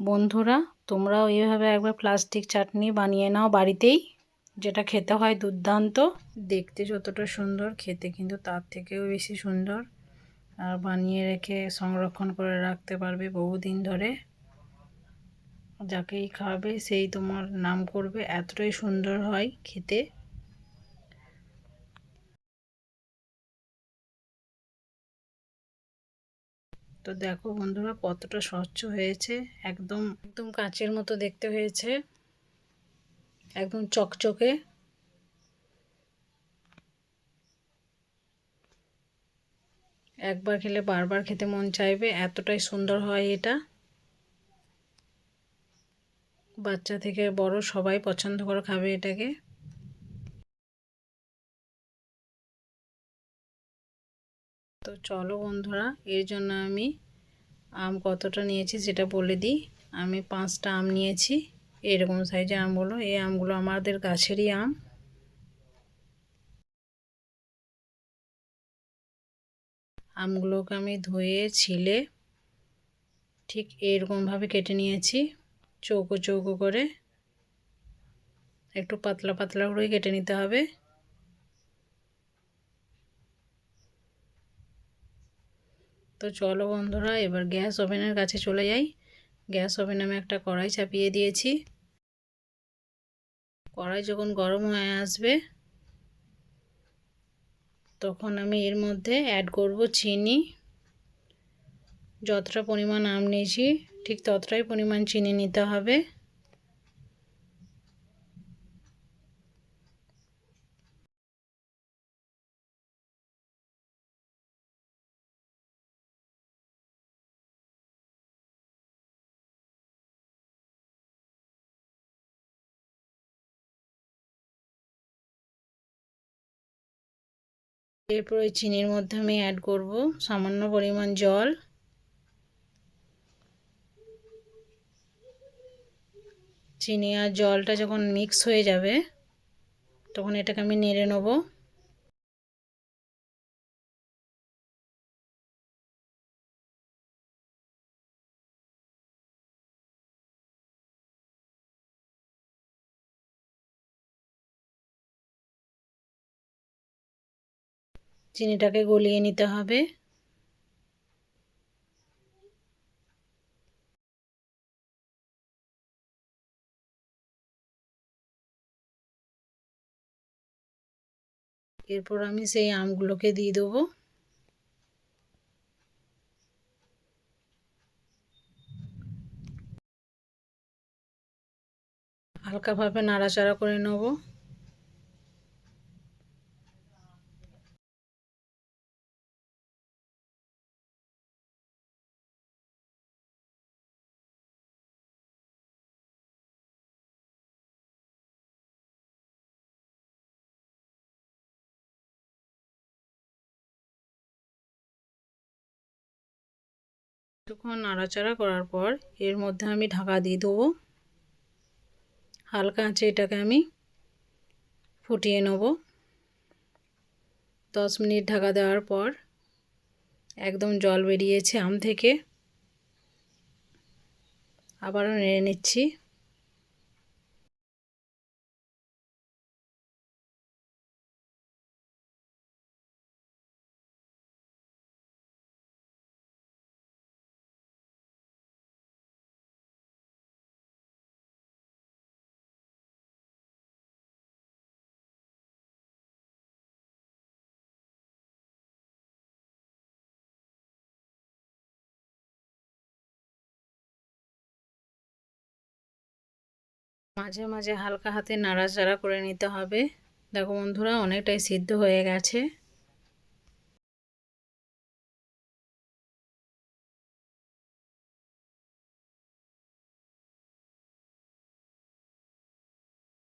বন্ধুরা, তোমরাও এইভাবে একবার প্লাস্টিক চাটনি বানিয়ে নাও বাড়িতেই। যেটা খেতে হয় দুর্দান্ত। দেখতে যতটা সুন্দর, খেতে কিন্তু তার থেকেও বেশি সুন্দর। আর বানিয়ে রেখে সংরক্ষণ করে রাখতে পারবে বহুদিন ধরে। যাকেই খাবে সেই তোমার নাম করবে। এতটাই সুন্দর হয় খেতে। তো দেখো বন্ধুরা কতটা স্বচ্ছ হয়েছে, একদম একদম কাঁচের মতো দেখতে হয়েছে, একদম চকচকে। একবার খেলে বারবার খেতে মন চাইবে, এতটাই সুন্দর হয় এটা। বাচ্চা থেকে বড় সবাই পছন্দ করে খাবে এটাকে। তো চলো বন্ধুরা, এর জন্য আমি আম কতটা নিয়েছি সেটা বলে দিই। আমি পাঁচটা আম নিয়েছি, এরকম সাইজের আমগুলো এই আমগুলো আমাদের গাছেরই আম। আমগুলোকে আমি ধুয়ে, ছিলে ঠিক এরকমভাবে কেটে নিয়েছি, চৌকো চৌকো করে। একটু পাতলা পাতলা করে কেটে নিতে হবে। তো চলো বন্ধুরা, এবার গ্যাস ওভেনের কাছে চলে যাই। গ্যাস ওভেনে আমি একটা কড়াই চাপিয়ে দিয়েছি। কড়াই যখন গরম হয়ে আসবে, তখন আমি এর মধ্যে অ্যাড করব চিনি। যতটা পরিমাণ আম নিয়েছি, ঠিক ততটাই পরিমাণ চিনি নিতে হবে। এরপর ওই চিনির মধ্যে আমি অ্যাড করব সামান্য পরিমাণ জল। চিনি আর জলটা যখন মিক্স হয়ে যাবে, তখন এটাকে আমি নেড়ে নেব। চিনিটাকে গলিয়ে নিতে হবে। এরপর আমি সেই আমগুলোকে দিয়ে দেবো। হালকাভাবে নাড়াচাড়া করে নেব। কিছুক্ষণ নাড়াচাড়া করার পর এর মধ্যে আমি ঢাকা দিয়ে দেবো। হালকা আঁচে এটাকে আমি ফুটিয়ে নেব। দশ মিনিট ঢাকা দেওয়ার পর একদম জল বেরিয়েছে আম থেকে। আবারও নেড়ে নিচ্ছি। মাঝে মাঝে হালকা হাতে নাড়াচাড়া করে নিতে হবে। দেখো বন্ধুরা, অনেকটাই সিদ্ধ হয়ে গেছে।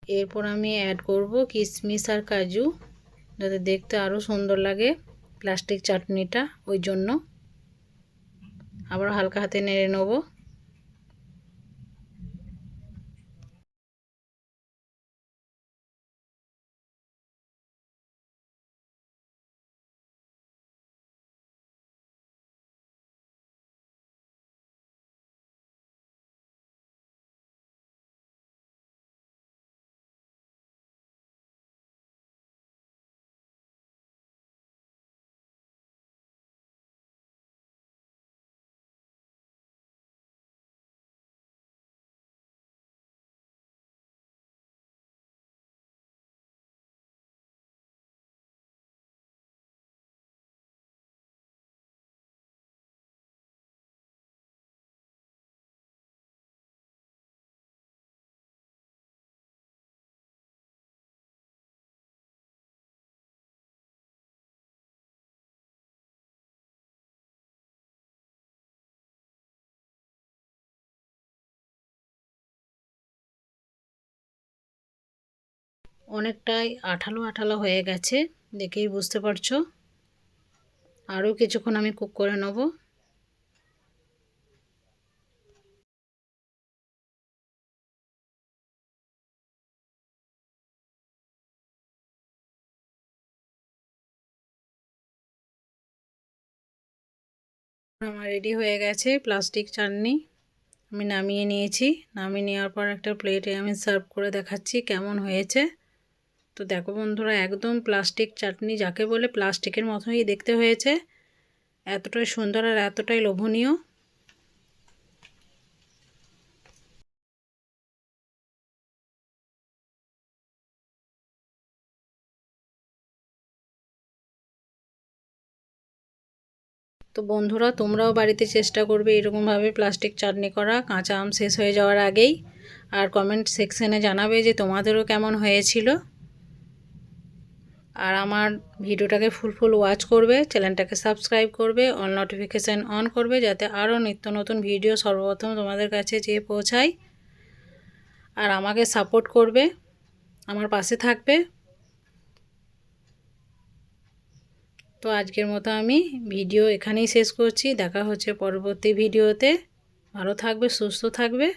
এরপর আমি অ্যাড করব কিশমিশ আর কাজু, যাতে দেখতে আরও সুন্দর লাগে প্লাস্টিক চাটনিটা, ওই জন্য। আবার হালকা হাতে নেড়ে নেব। অনেকটাই আঠালো আঠালো হয়ে গেছে, দেখেই বুঝতে পারছ। আরও কিছুক্ষণ আমি কুক করে নেব। আমার রেডি হয়ে গেছে প্লাস্টিক চাটনি। আমি নামিয়ে নিয়েছি। নামিয়ে নেওয়ার পর একটা প্লেটে আমি সার্ভ করে দেখাচ্ছি কেমন হয়েছে। তো দেখো বন্ধুরা, একদম প্লাস্টিক চাটনি যাকে বলে প্লাস্টিকের মতোই দেখতে হয়েছে। এতটাই সুন্দর আর এতটাই লোভনীয়। তো বন্ধুরা, তোমরাও বাড়িতে চেষ্টা করবে এরকমভাবে প্লাস্টিক চাটনি করা। কাঁচা আম শেষ হয়ে যাওয়ার আগেই। আর কমেন্ট সেকশানে জানাবে যে তোমাদেরও কেমন হয়েছিল। আর আমার ভিডিওটাকে ফুল ফুল ওয়াচ করবে চ্যানেলটাকে সাবস্ক্রাইব করবে অল নোটিফিকেশান অন করবে, যাতে আরও নিত্য নতুন ভিডিও সর্বপ্রথম তোমাদের কাছে যেয়ে পৌঁছায়। আর আমাকে সাপোর্ট করবে, আমার পাশে থাকবে। তো আজকের মতো আমি ভিডিও এখানেই শেষ করছি, দেখা হচ্ছে পরবর্তী ভিডিওতে ভালো থাকবে, সুস্থ থাকবে।